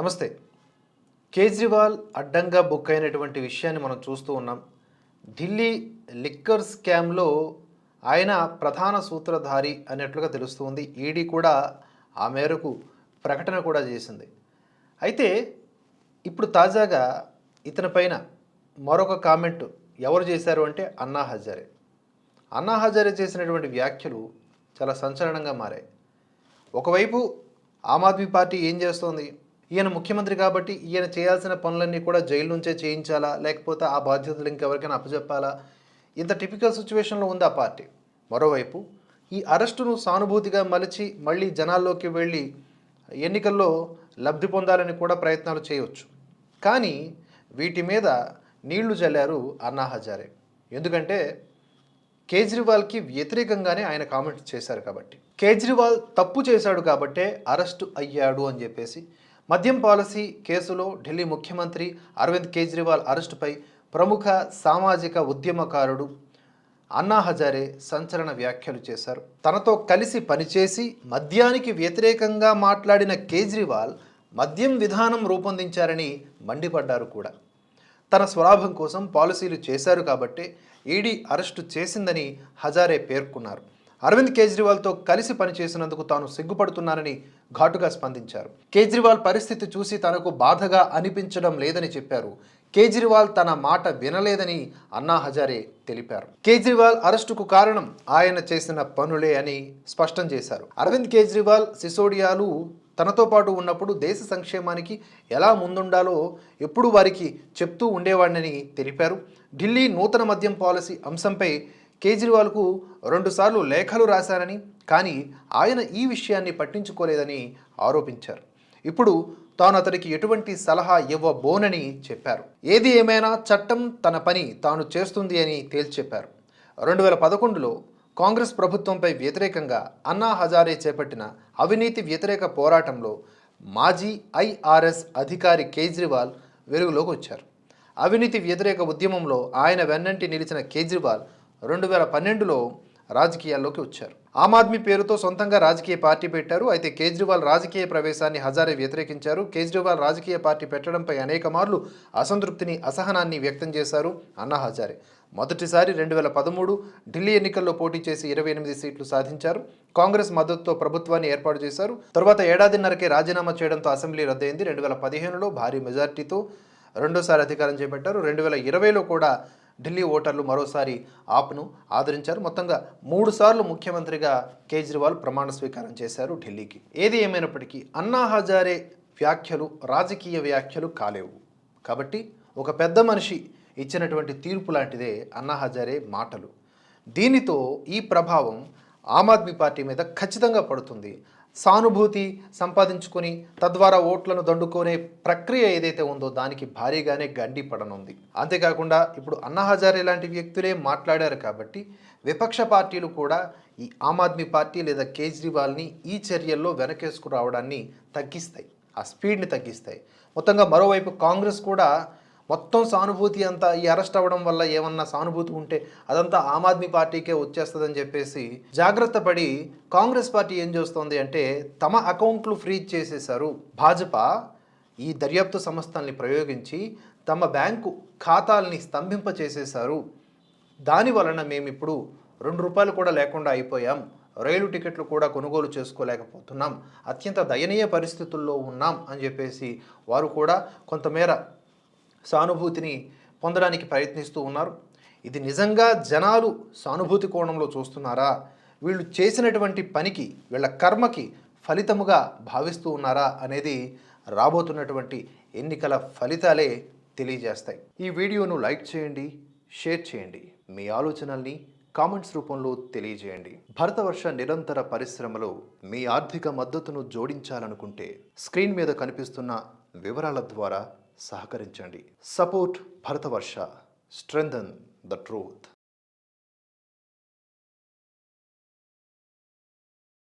నమస్తే. కేజ్రీవాల్ అడ్డంగా బుక్ అయినటువంటి విషయాన్ని మనం చూస్తూ ఉన్నాం. ఢిల్లీ లిక్కర్ స్కామ్లో ఆయన ప్రధాన సూత్రధారి అన్నట్లుగా తెలుస్తుంది ఈడీ కూడా ఆ మేరకు ప్రకటన కూడా చేసింది. అయితే ఇప్పుడు తాజాగా ఇతని పైన మరొక కామెంట్ ఎవరు చేశారు అంటే అన్నా హజారే. అన్నా హజారే చేసినటువంటి వ్యాఖ్యలు చాలా సంచలనంగా మారాయి. ఒకవైపు ఆమ్ ఆద్మీ పార్టీ ఏం చేస్తోంది? ఈయన ముఖ్యమంత్రి కాబట్టి ఈయన చేయాల్సిన పనులన్నీ కూడా జైలు నుంచే చేయించాలా? లేకపోతే ఆ బాధ్యతలు ఇంకెవరికైనా అప్పచెప్పాలా ఇంత టిపికల్ సిచ్యువేషన్లో ఉంది ఆ పార్టీ. మరోవైపు ఈ అరెస్టును సానుభూతిగా మలిచి మళ్ళీ జనాల్లోకి వెళ్ళి ఎన్నికల్లో లబ్ధి పొందాలని కూడా ప్రయత్నాలు చేయవచ్చు కానీ వీటి మీద నీళ్ళు చల్లారు అన్నా హజారే. ఎందుకంటే కేజ్రీవాల్కి వ్యతిరేకంగానే ఆయన కామెంట్స్ చేశారు కాబట్టి. కేజ్రీవాల్ తప్పు చేశాడు కాబట్టే అరెస్టు అయ్యాడు అని చెప్పేసి మద్యం పాలసీ కేసులో ఢిల్లీ ముఖ్యమంత్రి అరవింద్ కేజ్రీవాల్ అరెస్టుపై ప్రముఖ సామాజిక ఉద్యమకారుడు అన్నా హజారే సంచలన వ్యాఖ్యలు చేశారు. తనతో కలిసి పనిచేసి మద్యానికి వ్యతిరేకంగా మాట్లాడిన కేజ్రీవాల్ మద్యం విధానం రూపొందించారని మండిపడ్డారు కూడా. తన స్వలాభం కోసం పాలసీలు చేశారు కాబట్టే ఈడీ అరెస్టు చేసిందని హజారే పేర్కొన్నారు. అరవింద్ కేజ్రీవాల్తో కలిసి పనిచేసినందుకు తాను సిగ్గుపడుతున్నానని ఘాటుగా స్పందించారు. కేజ్రీవాల్ పరిస్థితి చూసి తనకు బాధగా అనిపించడం లేదని చెప్పారు. కేజ్రీవాల్ తన మాట వినలేదని అన్నా హజారే తెలిపారు. కేజ్రీవాల్ అరెస్టుకు కారణం ఆయన చేసిన పనులే అని స్పష్టం చేశారు. అరవింద్ కేజ్రీవాల్ సిసోడియాలు తనతో పాటు ఉన్నప్పుడు దేశ సంక్షేమానికి ఎలా ముందుండాలో ఎప్పుడు వారికి చెప్తూ ఉండేవాడినని తెలిపారు. ఢిల్లీ నూతన మద్యం పాలసీ అంశంపై కేజ్రీవాల్కు రెండుసార్లు లేఖలు రాశారని కానీ ఆయన ఈ విషయాన్ని పట్టించుకోలేదని ఆరోపించారు. ఇప్పుడు తాను అతడికి ఎటువంటి సలహా ఇవ్వబోనని చెప్పారు. ఏది ఏమైనా చట్టం తన పని తాను చేస్తుంది అని తేల్చెప్పారు. రెండు వేల పదకొండులో కాంగ్రెస్ ప్రభుత్వంపై వ్యతిరేకంగా అన్నా హజారే చేపట్టిన అవినీతి వ్యతిరేక పోరాటంలో మాజీ ఐఆర్ఎస్ అధికారి కేజ్రీవాల్ వెలుగులోకి వచ్చారు. అవినీతి వ్యతిరేక ఉద్యమంలో ఆయన వెన్నంటి నిలిచిన కేజ్రీవాల్ రెండు వేల పన్నెండులో రాజకీయాల్లోకి వచ్చారు. ఆమ్ ఆద్మీ పేరుతో సొంతంగా రాజకీయ పార్టీ పెట్టారు. అయితే కేజ్రీవాల్ రాజకీయ ప్రవేశాన్ని హజారే వ్యతిరేకించారు. కేజ్రీవాల్ రాజకీయ పార్టీ పెట్టడంపై అనేక మార్లు అసంతృప్తిని అసహనాన్ని వ్యక్తం చేశారు అన్నా హజారే. మొదటిసారి రెండు వేల పదమూడు ఢిల్లీ ఎన్నికల్లో పోటీ చేసి ఇరవై ఎనిమిది సీట్లు సాధించారు. కాంగ్రెస్ మద్దతుతో ప్రభుత్వాన్ని ఏర్పాటు చేశారు. తర్వాత ఏడాదిన్నరకే రాజీనామా చేయడంతో అసెంబ్లీ రద్దయింది. రెండు వేల పదిహేనులో భారీ మెజార్టీతో రెండోసారి అధికారం చేపట్టారు. రెండు వేల ఇరవైలో కూడా ఢిల్లీ ఓటర్లు మరోసారి ఆప్ను ఆదరించారు. మొత్తంగా మూడుసార్లు ముఖ్యమంత్రిగా కేజ్రీవాల్ ప్రమాణ స్వీకారం చేశారు ఢిల్లీకి. ఏది ఏమైనప్పటికీ అన్నా హజారే వ్యాఖ్యలు రాజకీయ వ్యాఖ్యలు కాలేవు. కాబట్టి ఒక పెద్ద మనిషి ఇచ్చినటువంటి తీర్పు లాంటిదే అన్నా హజారే మాటలు. దీనితో ఈ ప్రభావం ఆమ్ ఆద్మీ పార్టీ మీద ఖచ్చితంగా పడుతుంది. సానుభూతి సంపాదించుకొని తద్వారా ఓట్లను దండుకునే ప్రక్రియ ఏదైతే ఉందో దానికి భారీగానే గండి పడనుంది. అంతేకాకుండా ఇప్పుడు అన్నా హజారే లాంటి వ్యక్తులే మాట్లాడారు కాబట్టి విపక్ష పార్టీలు కూడా ఈ ఆమ్ ఆద్మీ పార్టీ లేదా కేజ్రీవాల్ని ఈ చర్యల్లో వెనకేసుకురావడాన్ని తగ్గిస్తాయి. ఆ స్పీడ్ని తగ్గిస్తాయి. మొత్తంగా మరోవైపు కాంగ్రెస్ కూడా మొత్తం సానుభూతి అంతా ఈ అరెస్ట్ అవ్వడం వల్ల ఏమన్నా సానుభూతి ఉంటే అదంతా ఆమ్ ఆద్మీ పార్టీకే వచ్చేస్తుందని చెప్పేసి జాగ్రత్త పడి కాంగ్రెస్ పార్టీ ఏం చేస్తోంది అంటే తమ అకౌంట్లు ఫ్రీజ్ చేసేశారు. భాజపా ఈ దర్యాప్తు సంస్థల్ని ప్రయోగించి తమ బ్యాంకు ఖాతాల్ని స్తంభింప చేసేశారు. దాని వలన మేము ఇప్పుడు రెండు రూపాయలు కూడా లేకుండా అయిపోయాం. రైలు టికెట్లు కూడా కొనుగోలు చేసుకోలేకపోతున్నాం. అత్యంత దయనీయ పరిస్థితుల్లో ఉన్నాం అని చెప్పేసి వారు కూడా కొంతమేర సానుభూతిని పొందడానికి ప్రయత్నిస్తూ ఉన్నారు. ఇది నిజంగా జనాలు సానుభూతి కోణంలో చూస్తున్నారా? వీళ్ళు చేసినటువంటి పనికి వీళ్ళ కర్మకి ఫలితముగా భావిస్తూ ఉన్నారా అనేది రాబోతున్నటువంటి ఎన్నికల ఫలితాలే తెలియజేస్తాయి. ఈ వీడియోను లైక్ చేయండి షేర్ చేయండి. మీ ఆలోచనల్ని కామెంట్స్ రూపంలో తెలియజేయండి. భరతవర్ష నిరంతర పరిశ్రమలో మీ ఆర్థిక మద్దతును జోడించాలనుకుంటే స్క్రీన్ మీద కనిపిస్తున్న వివరాల ద్వారా సహకరించండి. Support Bharatavarsha strengthen the truth.